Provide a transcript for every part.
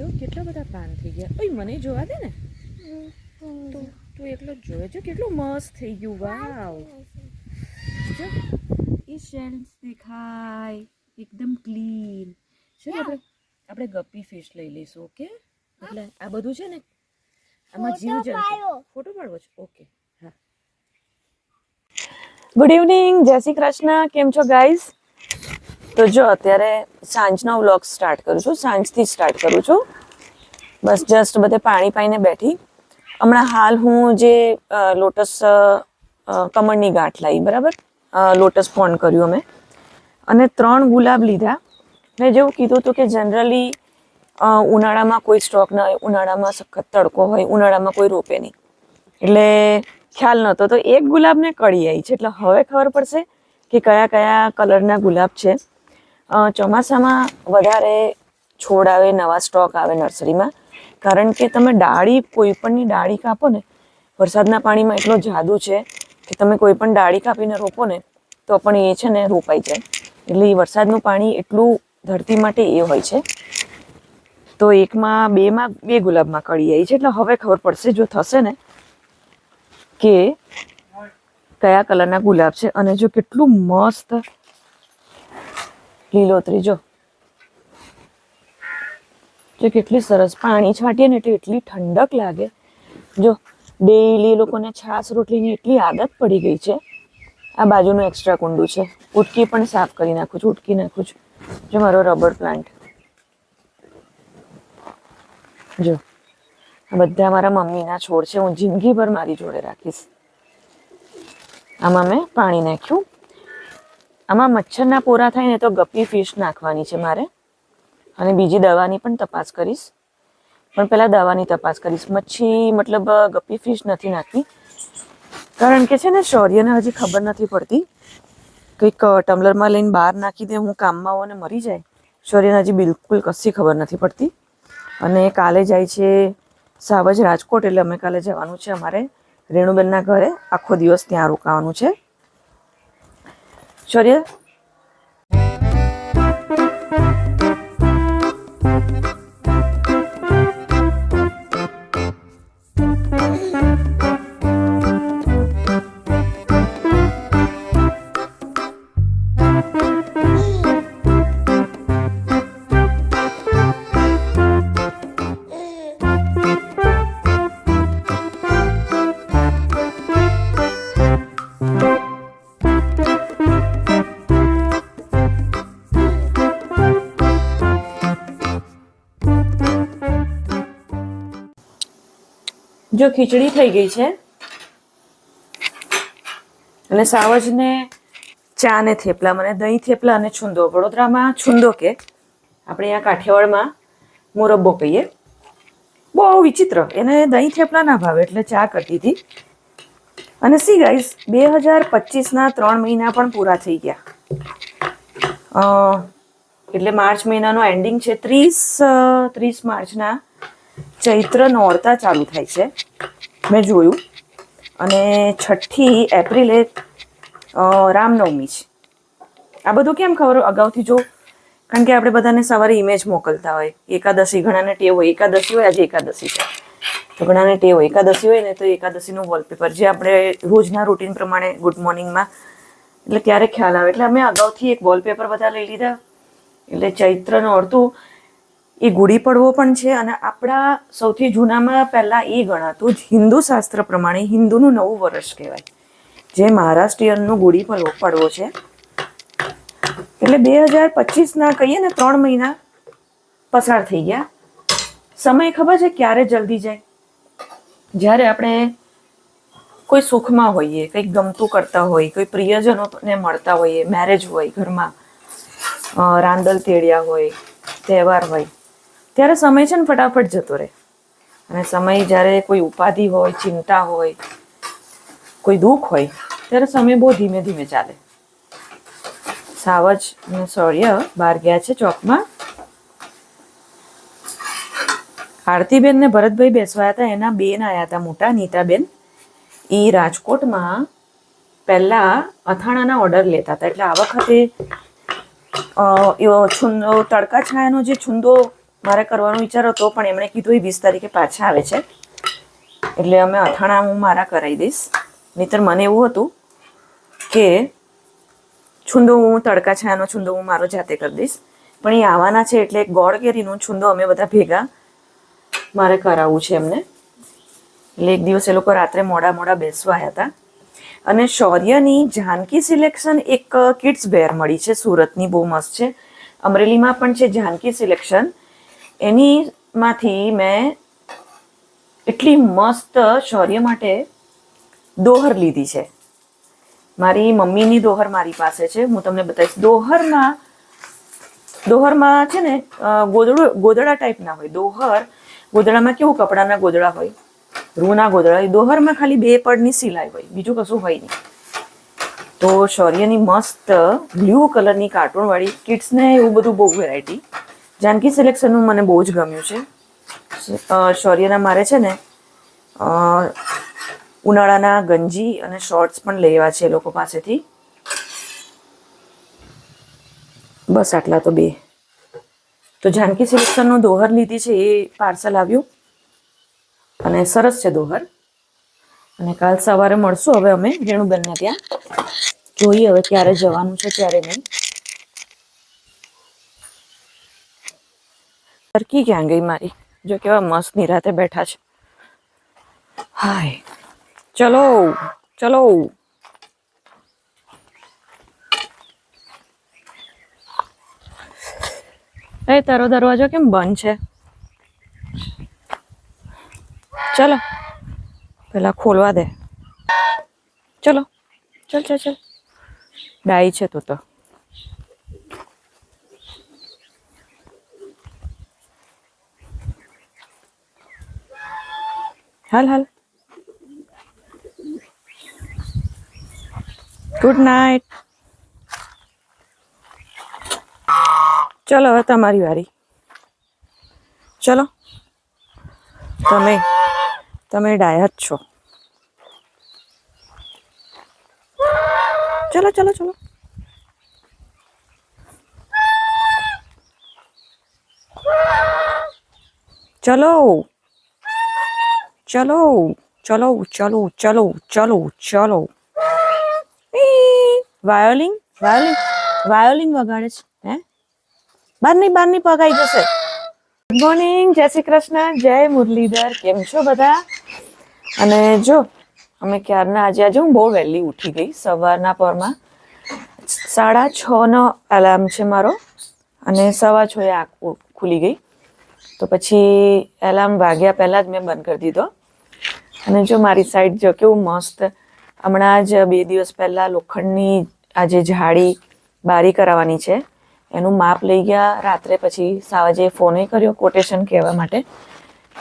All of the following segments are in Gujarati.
જો કેટલા બધા પાન થઈ ગયા. ઓય મને જોવા દે ને. તું તું એકલો જ જોવે જો કેટલું મસ્ત થઈ ગયું વાવ. જો એ શેલ્સ દેખાય એકદમ ક્લીન. છે આપણે આપણે ગપ્પી ફિશ લઈ લઈશું ઓકે? એટલે આ બધું છે ને આમાં જીવ જંતુ. ફોટો પાડવો છે? ઓકે. હા. ગુડ ઇવનિંગ જય શ્રી કૃષ્ણ. કેમ છો ગાઈઝ તો જો, અત્યારે સાંજનો વ્લોગ સ્ટાર્ટ કરું છું. સાંજથી સ્ટાર્ટ કરું છું. બસ જસ્ટ બધે પાણી પાઈને બેઠી. હમણાં હાલ હું જે લોટસ કમળની ગાંઠ લાવી, બરાબર? લોટસ ફોન કર્યું અમે. અને ત્રણ ગુલાબ લીધા. મેં જેવું કીધું હતું કે જનરલી ઉનાળામાં કોઈ સ્ટોક ન હોય, ઉનાળામાં સખત તડકો હોય, ઉનાળામાં કોઈ રોપે નહીં. એટલે ખ્યાલ નહોતો. તો એક ગુલાબને કળી આવી છે. એટલે હવે ખબર પડશે કે કયા કયા કલરના ગુલાબ છે. ચોમાસામાં વધારે છોડ આવે, નવા સ્ટોક આવે નર્સરીમાં. કારણ કે તમે ડાળી કોઈ પણની ડાળી કાપો ને, વરસાદના પાણીમાં એટલો જાદુ છે કે તમે કોઈ પણ ડાળી કાપીને રોપો ને, તો પણ એ છે ને રોપાઈ જાય. એટલે એ વરસાદનું પાણી એટલું ધરતી માટે એ હોય છે. તો એકમાં બેમાં બે ગુલાબમાં કળી આવી છે. એટલે હવે ખબર પડશે જો થશે ને કે કયા કલરના ગુલાબ છે અને જો કેટલું મસ્ત લીલોતરી જો જો કેટલી સરસ પાણી છાંટીએ ને એટલે એટલી ઠંડક લાગે. જો ડેઈલી લોકોને છાસ રોટલીની એટલી આદત પડી ગઈ છે. આ બાજુનું એક્સ્ટ્રા કુંડું છે. ઉટકી પણ સાફ કરી નાખું છું, ઉટકી નાખું છું. જો મારો રબર પ્લાન્ટ જો, આ બધા મારા મમ્મીના છોડ છે. હું જિંદગીભર મારી જોડે રાખીશ. આમાં મેં પાણી નાખ્યું. આમાં મચ્છરના પોરા થાય ને તો ગપ્પી ફિશ નાખવાની છે મારે. અને બીજી દવાની પણ તપાસ કરીશ. પણ પહેલાં દવાની તપાસ કરીશ. મચ્છી મતલબ ગપ્પી ફિશ નથી નાખતી કારણ કે છે ને, શૌર્યને હજી ખબર નથી પડતી. કંઈક ટમ્બલરમાં લઈને બહાર નાખી દે, હું કામમાં હોઉં અને મરી જાય. શૌર્યને હજી બિલકુલ કશી ખબર નથી પડતી. અને કાલે જાય છે સાવજ રાજકોટ, એટલે અમે કાલે જવાનું છે અમારે રેણુબેનના ઘરે. આખો દિવસ ત્યાં રોકાવાનું છે. શૌર્ય જો ખીચડી થઈ ગઈ છે, અને સાવજને ચા ને થેપલા, મને દહીં થેપલા અને છુંદો. વડોદરામાં છુંદો કે આપણે અહીંયા કાઠિયાવાડમાં મોરબ્બો કહીએ, બહુ વિચિત્ર. એને દહીં થેપલા ના ભાવે, એટલે ચા કરતી હતી. અને સી ગાઈસ, બે હજાર પચીસના ત્રણ મહિના પણ પૂરા થઈ ગયા. એટલે માર્ચ મહિનાનો એન્ડિંગ છે ત્રીસ ત્રીસ માર્ચના. ચૈત્ર નોરતા ચાલુ થાય છે. મેં જોયું. અને છઠ્ઠી એપ્રિલે રામનવમી છે. આ બધું કેમ ખબર અગાઉથી જો, કારણ કે આપણે બધાને સવારે ઇમેજ મોકલતા હોય. એકાદશી, ઘણાને ટેવ હોય. એકાદશી હોય, આજે એકાદશી છે. તો ઘણાને ટેવ હોય. એકાદશી હોય ને તો એકાદશીનું વોલપેપર જે આપણે રોજના રૂટીન પ્રમાણે ગુડ મોર્નિંગમાં એટલે ત્યારે ખ્યાલ આવે? એટલે અમે અગાઉથી એક વોલપેપર બધા લઈ લીધા. એટલે ચૈત્રનું અડધું એ ગુડી પડવો પણ છે અને આપણા સૌથી જૂનામાં પહેલાં એ ગણાતું જ હિન્દુ શાસ્ત્ર પ્રમાણે હિન્દુનું નવું વર્ષ કહેવાય. જે મહારાષ્ટ્રીયનનું ગુડી પડવો પડવો છે. એટલે બે હજાર પચીસના કહીએ ને ત્રણ મહિના પસાર થઈ ગયા. સમય ખબર છે ક્યારે જલ્દી જાય? જ્યારે આપણે કોઈ સુખમાં હોઈએ, કંઈક ગમતું કરતા હોય, કોઈ પ્રિયજનોને મળતા હોઈએ મેરેજ હોય ઘરમાં રાંદલ તેડ્યા હોય, તહેવાર હોય ત્યારે સમય છે ને ફટાફટ જતો રહે. અને સમય જ્યારે કોઈ ઉપાધિ હોય, ચિંતા હોય, કોઈ દુઃખ હોય, ત્યારે સમય બહુ ધીમે ધીમે ચાલે. સાવજ અને શૌર્ય બહાર ગયા છે ચોકમાં. આરતીબેન ને ભરતભાઈ બેસવાયા હતા, એના બેન આવ્યા હતા મોટા, નીતાબેન. એ રાજકોટમાં પહેલા અથાણાના ઓર્ડર લેતા હતા. એટલે આ વખતે તડકા છાયાનો જે છુંદો મારે કરવાનો વિચાર હતો, પણ એમણે કીધું એ વીસ તારીખે પાછા આવે છે. એટલે અમે અથાણા હું મારા કરાવી દઈશ. નહીતર મને એવું હતું કે છુંદો હું તડકા છાયાનો છુંદો હું મારો જાતે કરી દઈશ. પણ એ આવવાના છે એટલે ગોળ કેરીનો છુંદો અમે બધા ભેગા મારે કરાવવું છે એમને. એટલે એક દિવસ એ લોકો રાત્રે મોડા મોડા બેસવા આવ્યા હતા. અને શૌર્યની જાનકી સિલેક્શન એક કિડ્સ વેર મળી છે. સુરતની બહુ મસ્ત છે. અમરેલીમાં પણ છે જાનકી સિલેક્શન. એની માંથી મેં એટલી મસ્ત શૌર્ય માટે દોહર લીધી છે. મારી મમ્મીની દોહર મારી પાસે છે. હું તમને બતાવીશ. દોહરમાં દોહરમાં છે ને ગોદડું, ગોદડા ટાઈપના હોય. દોહર, ગોદડામાં કેવું કપડાના ગોદડા હોય? રૂના ગોદડા હોય. દોહરમાં ખાલી બે પડની સિલાઈ હોય. બીજું કશું હોય નહીં. તો શૌર્યની મસ્ત બ્લુ કલરની કાર્ટૂન વાળી કિડ્સને એવું બધું બહુ વેરાયટી જાનકી સિલેક્શનનું મને બહુ જ ગમ્યું છે. શૌર્યના મારે છે ને ઉનાળાના ગંજી અને શોર્ટ્સ પણ લેવા છે એ લોકો પાસેથી. બસ આટલા તો બે. તો જાનકી સિલેક્શનનું દોહર લીધી છે એ પાર્સલ આવ્યું. અને સરસ છે દોહર. અને કાલ સવારે મળશું હવે અમે રેણુબેનને ત્યાં. જોઈએ હવે ક્યારે જવાનું છે, ક્યારે નહીં. ટર્કી ક્યાં ગઈ મારી જો કેવા મસ્ત નિરાતે બેઠા છે હાય ચલો ચલો એ તારો દરવાજો કેમ બંધ છે ચલો પેલા ખોલવા દે ચલો ચલ ચલ ચલ ડાઈ છે તું તો હાલ હાલ ગુડ નાઇટ ચલો હવે તમારી વારી ચલો તમે તમે ડાયા જ છો ચલો ચલો ચલો ચલો ચલો ચલો ચલો ચલો ચલો ચલો. વાયોલિન? વાયોલિન? વાયોલિન વગાડે છે હે? બાર બારની બારની પગાઈ જશે. ગુડ મોર્નિંગ જય શ્રી કૃષ્ણ જય મુરલીધર. કેમ છો બધા? અને જો અમે ક્યારના આજે આજે હું બહુ વહેલી ઉઠી ગઈ સવારના પરમાં. સાડા છ નો એલાર્મ છે મારો અને સવા છ એ આંખ ખુલી ગઈ. તો પછી એલાર્મ વાગ્યા પહેલાં જ મેં બંધ કરી દીધો. અને જો મારી સાઈડ જો કેવું મસ્ત, હમણાં જ બે દિવસ પહેલાં લોખંડની આ જે જાળી બારી કરાવવાની છે, એનું માપ લઈ ગયા. રાત્રે પછી સાવજે ફોને કર્યો કોટેશન કહેવા માટે.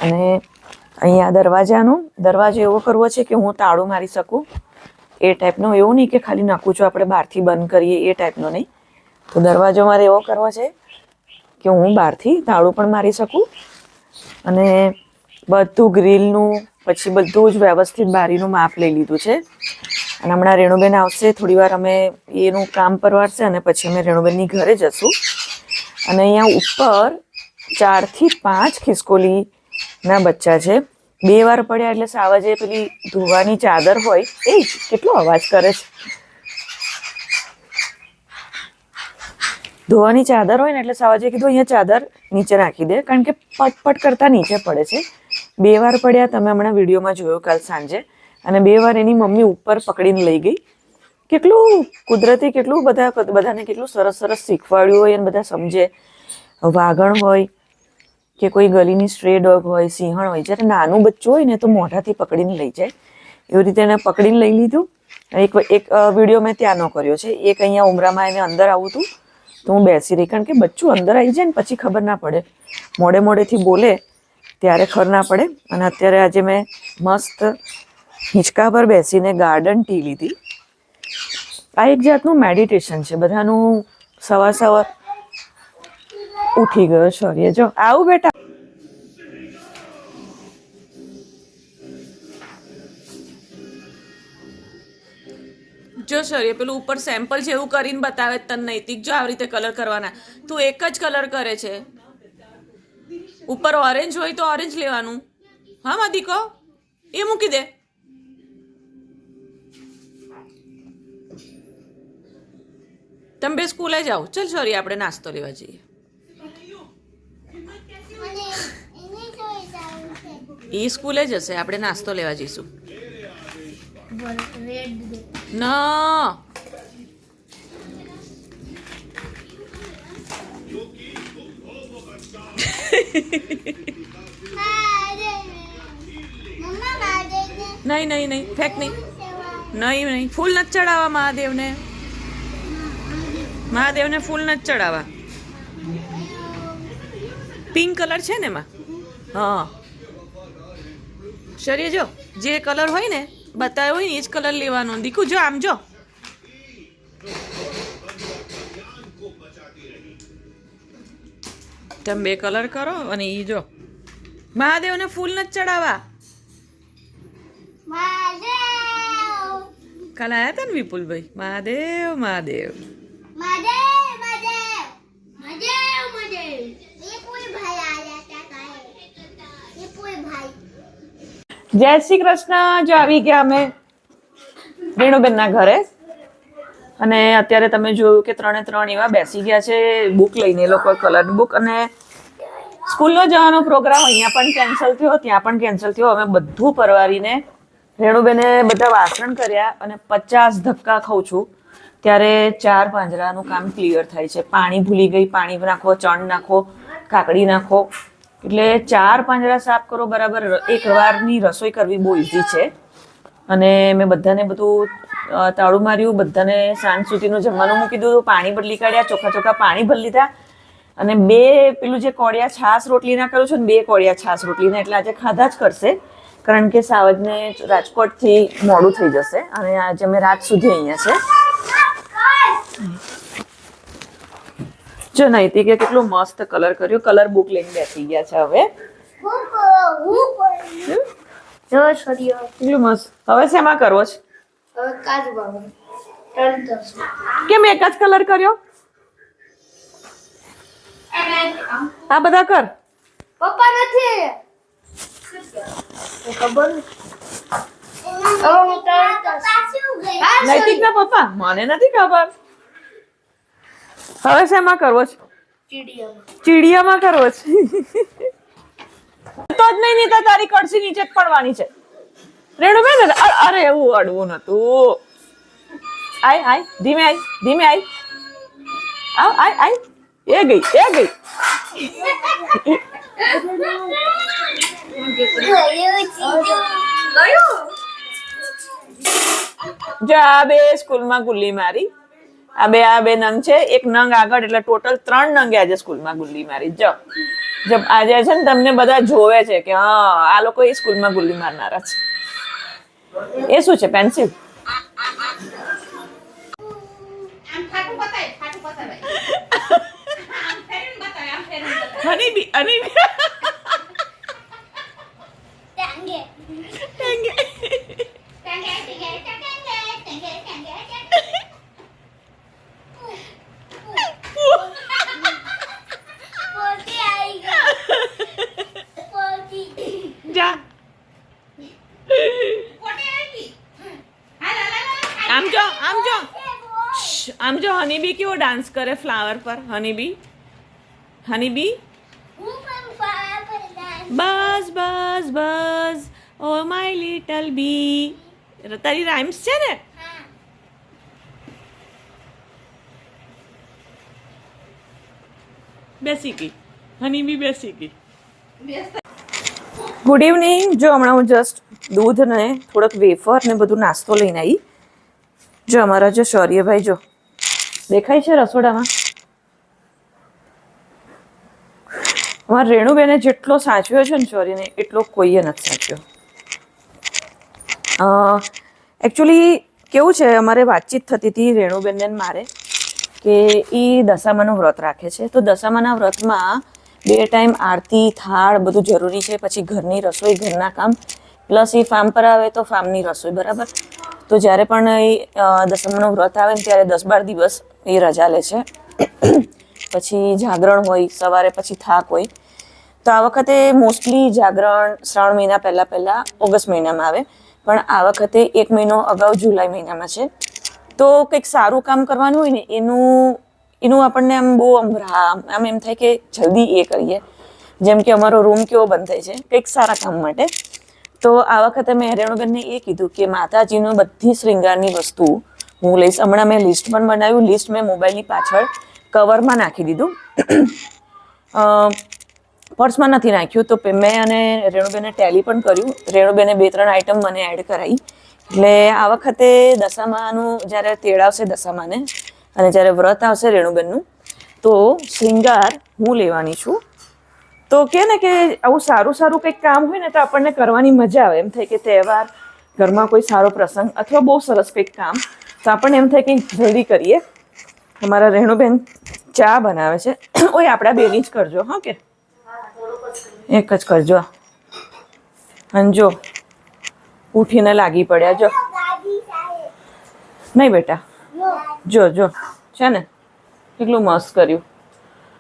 અને અહીંયા દરવાજાનું, દરવાજો એવો કરવો છે કે હું તાળું મારી શકું. એ ટાઈપનો એવું નહીં કે ખાલી નાખું છું, આપણે બહારથી બંધ કરીએ, એ ટાઈપનો નહીં. તો દરવાજો મારે એવો કરવો છે કે હું બહારથી તાળું પણ મારી શકું. અને બધું ગ્રીલનું પછી બધું જ વ્યવસ્થિત બારીનું માપ લઈ લીધું છે. અને હમણાં રેણુબેન આવશે થોડી વાર અમે એનું કામ પરવારશે અને પછી અમે રેણુબેનની ઘરે જશું. અને અહીંયા ઉપર ચારથી પાંચ ખિસકોલીના બચ્ચા છે. બે વાર પડ્યા એટલે સાવજે પેલી ધોવાની ચાદર હોય, એ કેટલો અવાજ કરે છે. ધોવાની ચાદર હોય ને એટલે સાવાજે કીધું અહીંયા ચાદર નીચે નાખી દે, કારણ કે પટપટ કરતા નીચે પડે છે. બે વાર પડ્યા તમે હમણાં વિડીયોમાં જોયો કાલ સાંજે. અને બે વાર એની મમ્મી ઉપર પકડીને લઈ ગઈ. કેટલું કુદરતી, કેટલું બધા બધાને કેટલું સરસ સરસ શીખવાડ્યું હોય અને બધા સમજે. વાઘણ હોય કે કોઈ ગલીની સ્ટ્રે ડોગ હોય, સિંહણ હોય, જ્યારે નાનું બચ્ચું હોય ને તો મોઢાથી પકડીને લઈ જાય. એવી રીતે એને પકડીને લઈ લીધું. એક એક વીડિયો મેં ત્યાંનો કર્યો છે. એક અહીંયા ઉમરામાં એને અંદર આવું હતું તો હું બેસી રહી. કારણ કે બચ્ચું અંદર આવી જાય ને પછી ખબર ના પડે. મોડે મોડેથી બોલે. ત્યારે ખર ના પડે. અને અત્યારે આજે મેં મસ્ત હિંચકા પર બેસીને ગાર્ડન ટી લીધી. આ એક જાતનું મેડિટેશન છે. બધાનું સવાર સવાર ઉઠી ગયો. સોરી જો, આવું બેટા. જો શૌર્ય પેલું ઉપર સેમ્પલ જેવું કરીને બતાવે તને નૈતિક. જો, આવી રીતે કલર કરવાના. તું એક જ કલર કરે છે. ઉપર ઓરેન્જ હોય તો ઓરેન્જ લેવાનું. હા માદિકો એ મૂકી દે. તમે બે સ્કૂલે જાઓ. ચલ સોરી આપણે નાસ્તો લેવા જઈએ. એ સ્કૂલે જશે આપણે નાસ્તો લેવા જઈશું. ના. નહીં નહીં નહીં, ફેંક નહીં. નહીં નહીં, ફૂલ નથી ચડાવવા મહાદેવને. મહાદેવને ફૂલ નથી ચડાવવા. પિંક કલર છે ને એમાં? હા. શરીર જો, જે કલર હોય ને, બતાવ્યો હોય ને, એ જ કલર લેવાનો. દીકુ, જો, આમ જો. તમે બે કલર કરો અને ઈ જો. મહાદેવને ફૂલ નથી ચડાવવા. કાલ આયા હતા ને વિપુલભાઈ? મહાદેવ મહાદેવ. જય શ્રી કૃષ્ણ. જો આવી ગયા અમે. રેણુબેનના ઘરે. અને અત્યારે તમે જોયું કે ત્રણે ત્રણ એવા બેસી ગયા છે બુક લઈને એ લોકો કલર બુક અને સ્કૂલનો જવાનો પ્રોગ્રામ અહીંયા પણ કેન્સલ થયો, ત્યાં પણ કેન્સલ થયો. અમે બધું પરવારીને રેણુબેને બધા વાસણ કર્યા અને પચાસ ધક્કા ખાઉં છું. ત્યારે ચાર પાંજરાનું કામ ક્લિયર થાય છે. પાણી ભૂલી ગઈ, પાણી નાખો, ચણ નાખો, કાકડી નાખો. એટલે ચાર પાંજરા સાફ કરો બરાબર. એક વારની રસોઈ કરવી બહુ ઇઝી છે. અને મેં બધાને બધું તાળું માર્યું બધાને સાંજ સુધીનું જમવાનું મૂકી દીધું પાણી બદલી કાઢ્યા ચોખ્ખા ચોખ્ખા પાણી ભરી લીધા. અને બે પેલું જે કોળિયા છાસ રોટલીના કરું છું ને બે કોળિયા છાસ રોટલીના એટલે આજે ખાધા જ કરશે. કારણ કે સાવજને રાજકોટથી મોડું થઈ જશે અને આજે અમે રાત સુધી અહીંયા છે. જો નૈતિકે કેટલું મસ્ત કલર કર્યું. કલર બુક લઈને બેસી ગયા છે હવે. જો છોડીઓ. કેટલું મસ્ત. હવે શેમાં કરવો છે? હવે કાજુ બાબા કેમ એક જ કલર કર્યો? આ બધા કર. પપ્પા નથી. ખબર નૈતિક ના પપ્પા મને નથી ખબર. હવે શેમાં કરવો છે? ચીડિયામાં. ચીડિયામાં કરવો છે? તો જ નહીં નીતા તારી કડસી નીચે જ પડવાની છે. રેણુબેન, અરે એવું અડવું નતું. આય આય, ધીમે આય ધીમે આય. આવ, આય આય. એ ગઈ એ ગઈ. જા બે સ્કૂલમાં ગુલ્લી મારી. આ બે આ બે નંગ છે. એક નંગ આગળ એટલે ટોટલ ત્રણ નંગે આજે સ્કૂલમાં ગુલ્લી મારી. જો જો આજે છે ને તમને બધા જોવે છે કે હા આ લોકો એ સ્કૂલમાં ગુલ્લી મારનારા છે. એ શું છે પેન્સિલ હનીબી હનીબી જા. આમ જો આમ જો. આમ જો, હનીબી કેવો ડાન્સ કરે ફ્લાવર પર? હનીબી? હનીબી? બસ બસ બસ. ઓ માય લિટલ બી તારી રાઇમ્સ છે ને? બેસી ગઈ. હની બી બેસી ગઈ. ગુડ ઇવનિંગ જો હમણાં હું જસ્ટ દૂધ ને થોડોક વેફર ને બધું નાસ્તો લઈને આવી જો અમારા જો શૌર્યભાઈ જો. દેખાય છે રસોડામાં? અમારા રેણુબેને જેટલો સાચવ્યો છે ને શૌર્યને, એટલો કોઈએ નથી સાચવ્યો. એકચ્યુઅલી કેવું છે, અમારે વાતચીત થતી હતી રેણુબેનને મારે. કે એ દશામાનું વ્રત રાખે છે. તો દશામાના વ્રતમાં બે ટાઈમ આરતી, થાળ બધું જરૂરી છે. પછી ઘરની રસોઈ, ઘરના કામ. પ્લસ એ ફાર્મ પર આવે તો ફાર્મની રસોઈ, બરાબર? તો જ્યારે પણ એ દશામાનું વ્રત આવે ને ત્યારે દસ બાર દિવસ એ રજા લે છે. પછી જાગરણ હોય, સવારે પછી થાક હોય. તો આ વખતે મોસ્ટલી જાગરણ શ્રાવણ મહિના પહેલાં પહેલાં ઓગસ્ટ મહિનામાં આવે. પણ આ વખતે એક મહિનો અગાઉ જુલાઈ મહિનામાં છે. તો કંઈક સારું કામ કરવાનું હોય ને, એનું એનું આપણને આમ બહુ આમ આમ એમ થાય કે જલ્દી એ કરીએ. જેમ કે અમારો રૂમ કેવો બંધ થાય છે, કંઈક સારા કામ માટે. તો આ વખતે મેં રેણુબેનને એ કીધું કે માતાજીનું બધી શ્રૃંગારની વસ્તુ હું લઈશ. હમણાં મેં લિસ્ટ પણ બનાવ્યું લિસ્ટ મેં મોબાઈલની પાછળ કવરમાં નાખી દીધું. પર્સમાં નથી નાખ્યું તો મેં અને રેણુબેને ટેલી પણ કર્યું. રેણુબેને બે ત્રણ આઈટમ મને એડ કરાવી એટલે આ વખતે દશામાનું જ્યારે તેડાવશે દશામાને અને જ્યારે વ્રત આવશે રેણુબેનનું, તો શૃંગાર હું લેવાની છું. તો કે ને કે આવું સારું સારું કંઈક કામ હોય ને તો આપણને કરવાની મજા આવે. એમ થાય કે તહેવાર, ઘરમાં કોઈ સારો પ્રસંગ અથવા બહુ સરસ કંઈક કામ, તો આપણને એમ થાય કે જલ્દી કરીએ. અમારા રેણુબેન ચા બનાવે છે. ઓય, આપણા બેની જ કરજો, હા કે. એક જ કરજો. અને જો. ઉઠીને લાગી પડ્યા. જો. નહીં બેટા. જો જો. છે ને? કેટલું મસ્ત કર્યું.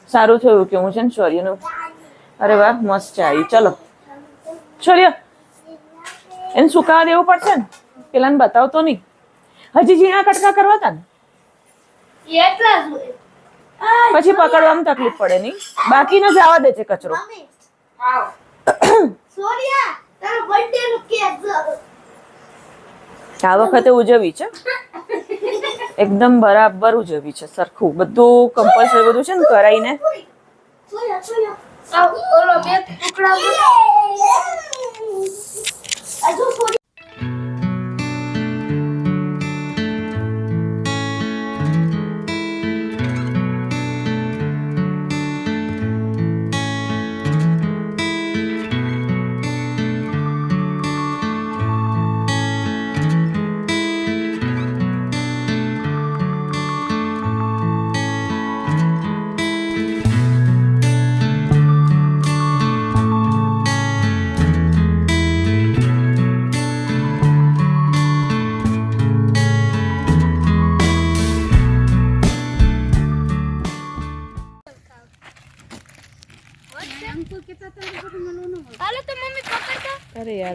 સારું થયું કે હું છે ને શૌર્યનું અરે વાહ મસ્ત ચા આવી ચલો. શૌર્ય એને સુકાવા દેવું પડશે ને? પેલાને બતાવતો નહીં. હજી ઝીણા કટકા કરવા હતા ને. પછી પકડવામાં તકલીફ પડે નહીં. બાકીનો જવા દે છે કચરો સોનિયા તારો બર્થડે નું કેક આ વખતે ઉજવી છે. એકદમ બરાબર ઉજવી છે સરખું. બધું કમ્પલસરી બધું છે ને કરાઈને.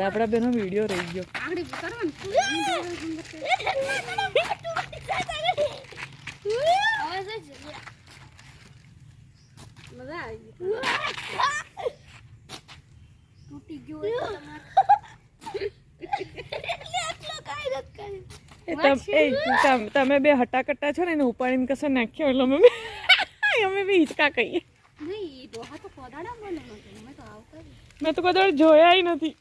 અરે આપણા બેનો વીડિયો રહી ગયો. તમ- બે હટાકટ્ટા છો ને એને ઉપાડીને કશે નાખ્યો એટલે અમે અમે બી હિંચકા કહીએ. મેં તો કદાચ જોયા નથી.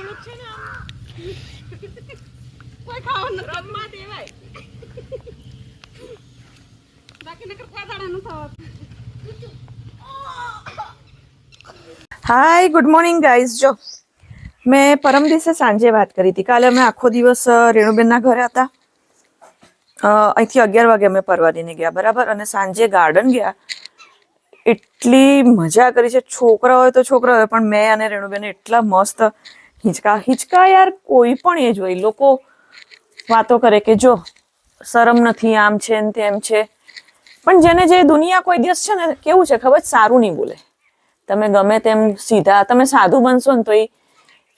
થોડુંક છે ને કોઈ ખાવાનું રમવા દેવાય. બાકી નકર ખાધાડાનું થવા હાય ગુડ મોર્નિંગ ગાઈઝ જો, મેં પરમ દિવસે સાંજે વાત કરી હતી. કાલે અમે આખો દિવસ રેણુબેનના ઘરે હતા. અહીંથી અગિયાર વાગે અમે પરવારીને ગયા, બરાબર? અને સાંજે ગાર્ડન ગયા. એટલી મજા કરી છે. છોકરા હોય તો છોકરા હોય, પણ મેં અને રેણુબેન એટલા મસ્ત હિંચકા હિંચકા યાર કોઈ પણ એ હોય લોકો વાતો કરે કે જો શરમ નથી, આમ છે ને તેમ છે. પણ જેને જે દુનિયા કોઈ દિવસ છે ને કેવું છે ખબર? સારું નહીં બોલે. તમે ગમે તેમ સીધા, તમે સાધુ બનશો ને તો એ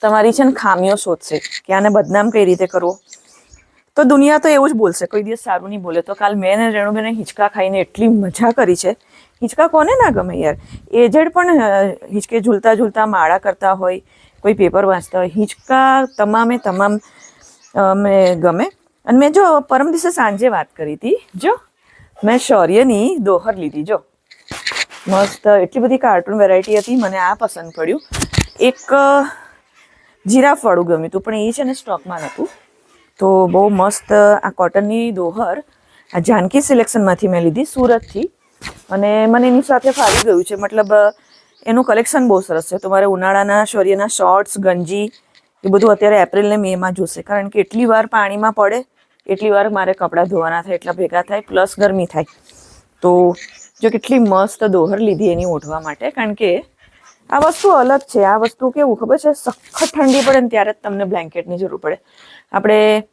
તમારી છે ને ખામીઓ શોધશે કે આને બદનામ કઈ રીતે કરવો? તો દુનિયા તો એવું જ બોલશે, કોઈ દિવસ સારું નહીં બોલે. તો કાલ મેં ને રેણુબેને હિંચકા ખાઈને એટલી મજા કરી છે. હિંચકા કોને ના ગમે યાર? એજેડ પણ હિંચકે ઝૂલતા ઝૂલતા માળા કરતા હોય કોઈ પેપર વાંચતા હોય. હિંચકા તમામે તમામ મને ગમે. અને મેં જો પરમ દિવસે સાંજે વાત કરી હતી, જો, મેં શૌર્યની દોહર લીધી, જો. મસ્ત, એટલી બધી કાર્ટૂન વેરાયટી હતી, મને આ પસંદ પડ્યું. એક જીરાફવાળું ગમ્યું હતું, પણ એ છે ને સ્ટોકમાં નહોતું. તો બહુ મસ્ત આ કોટનની દોહર, આ જાનકી સિલેક્શનમાંથી મેં લીધી, સુરતથી. અને મને એની સાથે ફાવી ગયું છે. મતલબ એનું કલેક્શન બહુ સરસ છે. તમારે ઉનાળાના, શૌર્યના શોર્ટ્સ ગંજી, એ બધું અત્યારે એપ્રિલ ને મેમાં જોશે. કારણ કે એટલી વાર પાણીમાં પડે, એટલી વાર મારે કપડાં ધોવાના થાય, એટલા ભેગા થાય પ્લસ ગરમી થાય. તો જો કેટલી મસ્ત દોહર લીધી એની ઓઢવા માટે. કારણ કે આ વસ્તુ અલગ છે. આ વસ્તુ કેવું ખબર છે? સખત ઠંડી પડે ને ત્યારે જ તમને બ્લેન્કેટની જરૂર પડે. આપણે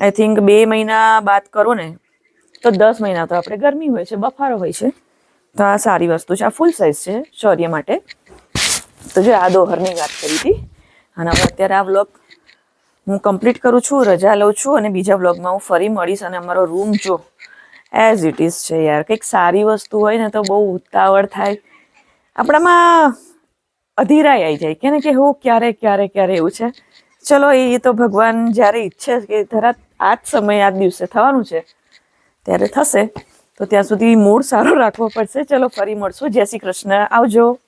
આઈ થિંક બે મહિના બાદ કરો ને, તો દસ મહિના તો આપણે ગરમી હોય છે, બફારો હોય છે. તો આ સારી વસ્તુ છે. આ ફૂલ સાઇઝ છે શૌર્ય માટે. તો જો આ દોહરની વાત કરી હતી. અને હવે અત્યારે આ વ્લોગ હું કમ્પ્લીટ કરું છું, રજા લઉં છું અને બીજા વ્લોગમાં હું ફરી મળીશ અને અમારો રૂમ જો એઝ ઇટ ઇઝ છે યાર. કંઈક સારી વસ્તુ હોય ને તો બહુ ઉતાવળ થાય. આપણામાં અધીરાઈ આવી જાય કે ને કે હું ક્યારે ક્યારે ક્યારે એવું છે. ચલો એ તો ભગવાન જ્યારે ઈચ્છે કે ધરા આ જ સમય આ દિવસે થવાનું છે, ત્યારે થશે. તો ત્યાં સુધી મૂડ સારો રાખવો પડશે. ચલો ફરી મળશું. જય શ્રી કૃષ્ણ. આવજો.